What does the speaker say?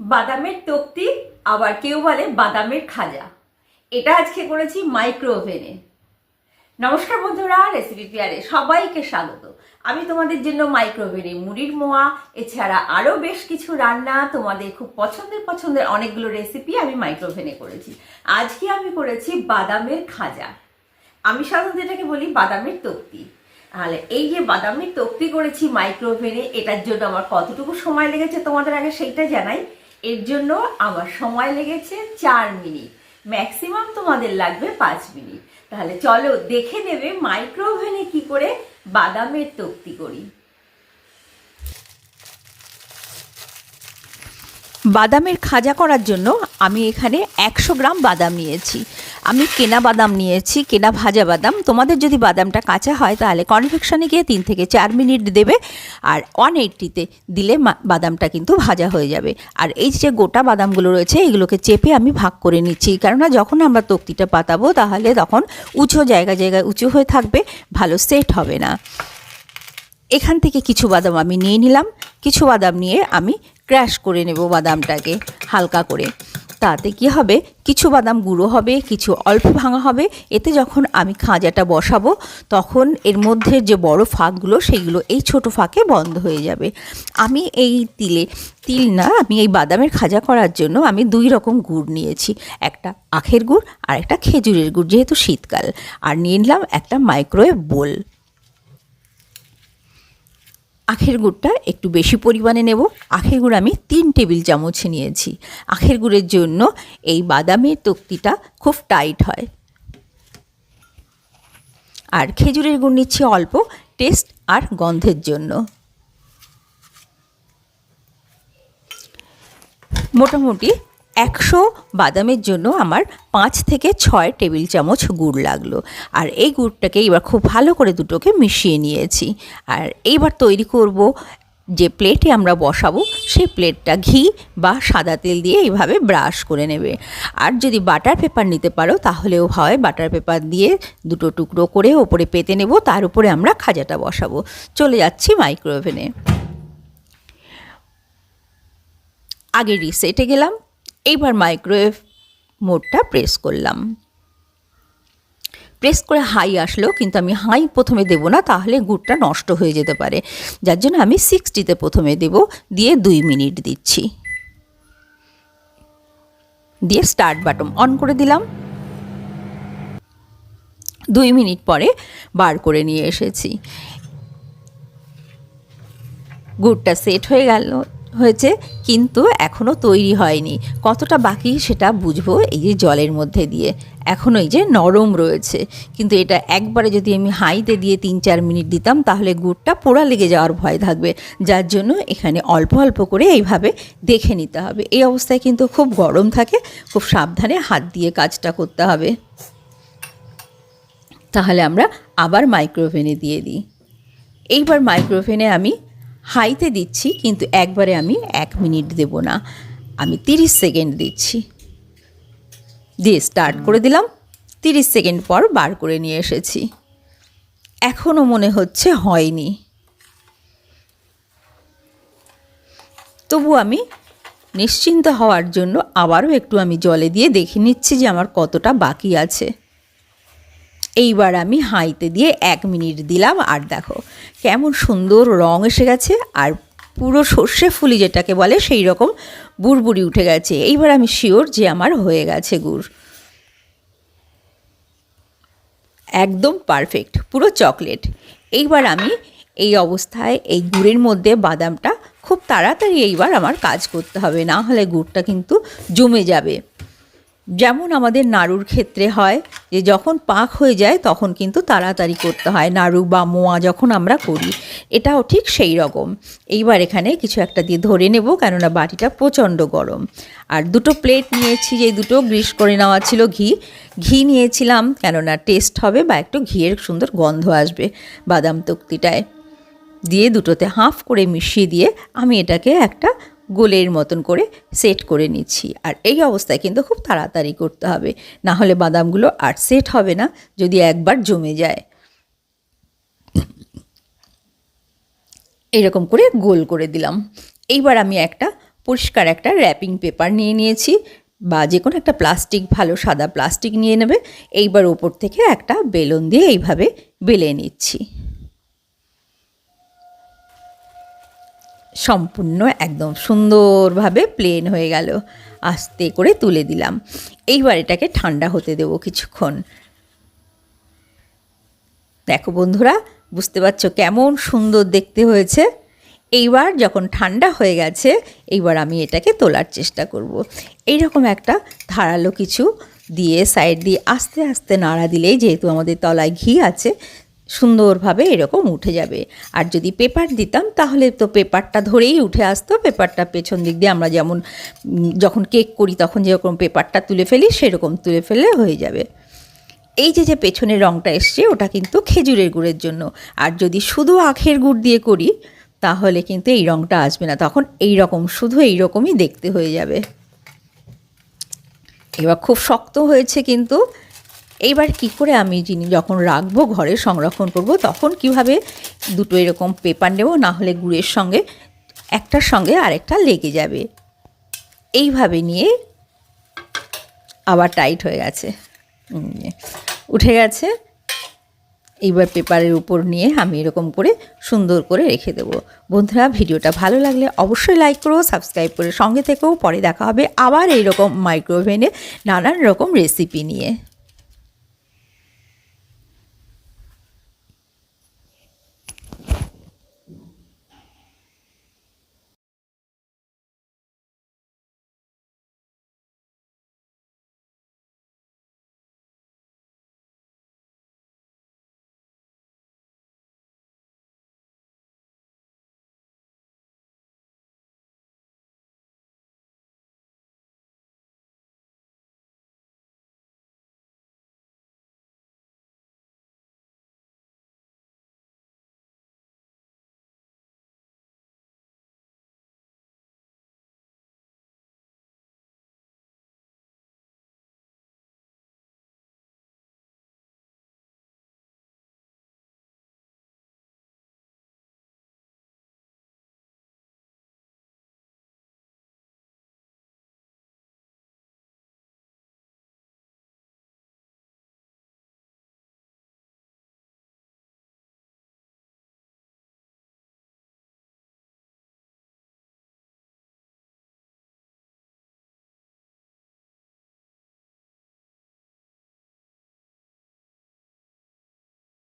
বাদামের তক্তি, আবার কেউ বলে বাদামের খাজা। এটা আজকে করেছি মাইক্রো ওভেনে নমস্কার বন্ধুরা রেসিপি পেয়ারে সবাইকে স্বাগত। আমি তোমাদের জন্য মাইক্রো ওভেনে মুড়ির মোয়া, এছাড়া আরও বেশ কিছু রান্না, তোমাদের খুব পছন্দের পছন্দের অনেকগুলো রেসিপি আমি মাইক্রো ওভেনে করেছি। আজকে আমি করেছি বাদামের খাজা। আমি সাধারণত এটাকে বলি বাদামের তক্তি। তাহলে এই যে বাদামের তক্তি করেছি মাইক্রো ওভেনে এটার জন্য আমার কতটুকু সময় লেগেছে তোমাদের আগে সেইটা জানাই। এর জন্য আমার সময় লেগেছে চার মিনিট। ম্যাক্সিমাম তোমাদের লাগবে পাঁচ মিনিট। তাহলে চলো দেখে নেবে মাইক্রোওভেনে কি করে বাদামের তক্তি করি। বাদামের খাজা করার জন্য আমি এখানে একশো গ্রাম বাদাম নিয়েছি। আমি কেনা বাদাম নিয়েছি, কেনা ভাজা বাদাম। তোমাদের যদি বাদামটা কাঁচা হয় তাহলে কনভেকশনে গিয়ে তিন থেকে চার মিনিট দেবে আর ওয়ান এইটটিতে দিলে বাদামটা কিন্তু ভাজা হয়ে যাবে। আর এই যে গোটা বাদামগুলো রয়েছে, এগুলোকে চেপে আমি ভাগ করে নিচ্ছি। কেননা যখন আমরা তক্তিটা পাতাবো তাহলে তখন উঁচু জায়গা, জায়গায় উঁচু হয়ে থাকবে, ভালো সেট হবে না। এখান থেকে কিছু বাদাম আমি নিয়ে নিলাম। কিছু বাদাম নিয়ে আমি ক্র্যাশ করে নেব বাদামটাকে, হালকা করে। তাতে কি হবে? কিছু বাদাম গুঁড়ো হবে, কিছু অল্প ভাঙা হবে। এতে যখন আমি খাঁজাটা বসাবো, তখন এর মধ্যে যে বড় ফাঁকগুলো সেইগুলো এই ছোট ফাঁকে বন্ধ হয়ে যাবে। আমি এই তিলে, তিল না, আমি এই বাদামের খাজা করার জন্য আমি দুই রকম গুড় নিয়েছি। একটা আখের গুড় আর একটা খেজুরের গুড়, যেহেতু শীতকাল। আর নিয়ে নিলাম একটা মাইক্রোওয়েভ বোল আখের গুড়টা একটু বেশি পরিমাণে নেব। আখের গুড় আমি তিন টেবিল চামচ নিয়েছি। আখের গুড়ের জন্য এই বাদামের তক্তিটা খুব টাইট হয়। আর খেজুরের গুড় নিচ্ছি অল্প টেস্ট আর গন্ধের জন্য। মোটামুটি একশো বাদামের জন্য আমার পাঁচ থেকে ছয় টেবিল চামচ গুড় লাগল। আর এই গুড়টাকে এবার খুব ভালো করে দুটোকে মিশিয়ে নিয়েছি। আর এইবার তৈরি করব যে প্লেটে আমরা বসাবো, সেই প্লেটটা ঘি বা সাদা তেল দিয়ে এইভাবে ব্রাশ করে নেবে। আর যদি বাটার পেপার নিতে পারো, তাহলেও হয়। বাটার পেপার দিয়ে দুটো টুকরো করে ওপরে পেতে নেব, তার উপরে আমরা খাজাটা বসাবো। চলে যাচ্ছি মাইক্রো ওভেনে আগে রিসেটে গেলাম এইবার মাইক্রোওয়েভ মোডটা প্রেস করলাম। প্রেস করে হাই আসলো, কিন্তু আমি হাই প্রথমে দেবো না, তাহলে গুড়টা নষ্ট হয়ে যেতে পারে। যার জন্য আমি সিক্সটিতে প্রথমে দেব, দিয়ে দুই মিনিট দিচ্ছি। দিয়ে স্টার্ট বাটন অন করে দিলাম। দুই মিনিট পরে বার করে নিয়ে এসেছি। গুড়টা সেট হয়ে গেল। হয়েছে, কিন্তু এখনও তৈরি হয়নি। কতটা বাকি সেটা বুঝব এই যে জলের মধ্যে দিয়ে। এখনও এই যে নরম রয়েছে। কিন্তু এটা একবারে যদি আমি হাইতে দিয়ে তিন চার মিনিট দিতাম, তাহলে গুড়টা পোড়া লেগে যাওয়ার ভয় থাকবে। যার জন্য এখানে অল্প অল্প করে এইভাবে দেখে নিতে হবে। এই অবস্থায় কিন্তু খুব গরম থাকে, খুব সাবধানে হাত দিয়ে কাজটা করতে হবে। তাহলে আমরা আবার মাইক্রোওভেনে দিয়ে দিই। এইবার মাইক্রোওভেনে আমি হাইতে দিচ্ছি, কিন্তু একবারে আমি এক মিনিট দেব না। আমি তিরিশ সেকেন্ড দিচ্ছি। দিয়ে স্টার্ট করে দিলাম। তিরিশ সেকেন্ড পর বার করে নিয়ে এসেছি। এখনও মনে হচ্ছে হয়নি। তবু আমি নিশ্চিন্ত হওয়ার জন্য আবারও একটু আমি জলে দিয়ে দেখে নিচ্ছি যে আমার কতটা বাকি আছে। এইবার আমি হাইতে দিয়ে এক মিনিট দিলাম, আর দেখো কেমন সুন্দর রং এসে গেছে, আর পুরো সর্ষে ফুলি যেটাকে বলে সেই রকম বুড়বুড়ি উঠে গেছে। এইবার আমি শিওর যে আমার হয়ে গেছে গুড়। একদম পারফেক্ট, পুরো চকলেট। এইবার আমি এই অবস্থায় এই গুড়ের মধ্যে বাদামটা খুব তাড়াতাড়ি এইবার আমার কাজ করতে হবে, না হলে গুড়টা কিন্তু জমে যাবে। যেমন আমাদের নাড়ুর ক্ষেত্রে হয়, যে যখন পাক হয়ে যায় তখন কিন্তু তাড়াতাড়ি করতে হয়। নাড়ু বা মোয়া যখন আমরা করি, এটাও ঠিক সেই রকম। এইবার এখানে কিছু একটা দিয়ে ধরে নেব, কেননা বাটিটা প্রচণ্ড গরম। আর দুটো প্লেট নিয়েছি যে দুটো গ্রিস করে নেওয়া ছিল ঘি। ঘি নিয়েছিলাম, কেননা টেস্ট হবে বা একটু ঘিয়ের সুন্দর গন্ধ আসবে বাদাম তক্তিটায়। দিয়ে দুটোতে হাফ করে মিশিয়ে দিয়ে আমি এটাকে একটা গোলের মতন করে সেট করে নিচ্ছি। আর এই অবস্থায় কিন্তু খুব তাড়াতাড়ি করতে হবে। না হলে বাদামগুলো আর সেট হবে না, যদি একবার জমে যায়। এরকম করে গোল করে দিলাম। এইবার আমি একটা পরিষ্কার একটা র্যাপিং পেপার নিয়ে নিয়েছি বা যে কোনো একটা প্লাস্টিক ভালো সাদা প্লাস্টিক নিয়ে নেবে। এইবার ওপর থেকে একটা বেলুন দিয়ে এইভাবে বেলে নিচ্ছি। সম্পূর্ণ একদম সুন্দরভাবে প্লেন হয়ে গেল। আস্তে করে তুলে দিলাম। এইবার এটাকে ঠান্ডা হতে দেবো কিছুক্ষণ। দেখো বন্ধুরা, বুঝতে পারছ কেমন সুন্দর দেখতে হয়েছে? এইবার যখন ঠান্ডা হয়ে গেছে, এইবার আমি এটাকে তোলার চেষ্টা করব। এইরকম একটা ধারালো কিছু দিয়ে সাইড দিয়ে আস্তে আস্তে নাড়া দিলেই যেহেতু আমাদের তলায় ঘি আছে সুন্দরভাবে এরকম উঠে যাবে। আর যদি পেপার দিতাম, তাহলে তো পেপারটা ধরেই উঠে আসতো। পেপারটা পেছন দিক দিয়ে আমরা যেমন যখন কেক করি, তখন যেরকম পেপারটা তুলে ফেলি, সেরকম তুলে ফেলে হয়ে যাবে। এই যে যে পেছনের রঙটা এসছে, ওটা কিন্তু খেজুরের গুড়ের জন্য। আর যদি শুধু আখের গুড় দিয়ে করি, তাহলে কিন্তু এই রঙটা আসবে না। তখন এই রকম, শুধু এই রকমই দেখতে হয়ে যাবে। এবার খুব শক্ত হয়েছে কিন্তু এইবার কি করে আমি যিনি যখন রাখব, ঘরে সংরক্ষণ করব, তখন কীভাবে দুটো এরকম পেপার নেব? না হলে গুড়ের সঙ্গে, একটার সঙ্গে আরেকটা লেগে যাবে। এইভাবে নিয়ে আবার টাইট হয়ে গেছে। উঠে গেছে। এইবার পেপারের উপর নিয়ে আমি এরকম করে সুন্দর করে রেখে দেবো। বন্ধুরা, ভিডিওটা ভালো লাগলে অবশ্যই লাইক করো সাবস্ক্রাইব করে সঙ্গে থেকেও পরে দেখা হবে আবার এইরকম মাইক্রোওভেনে নানান রকম রেসিপি নিয়ে।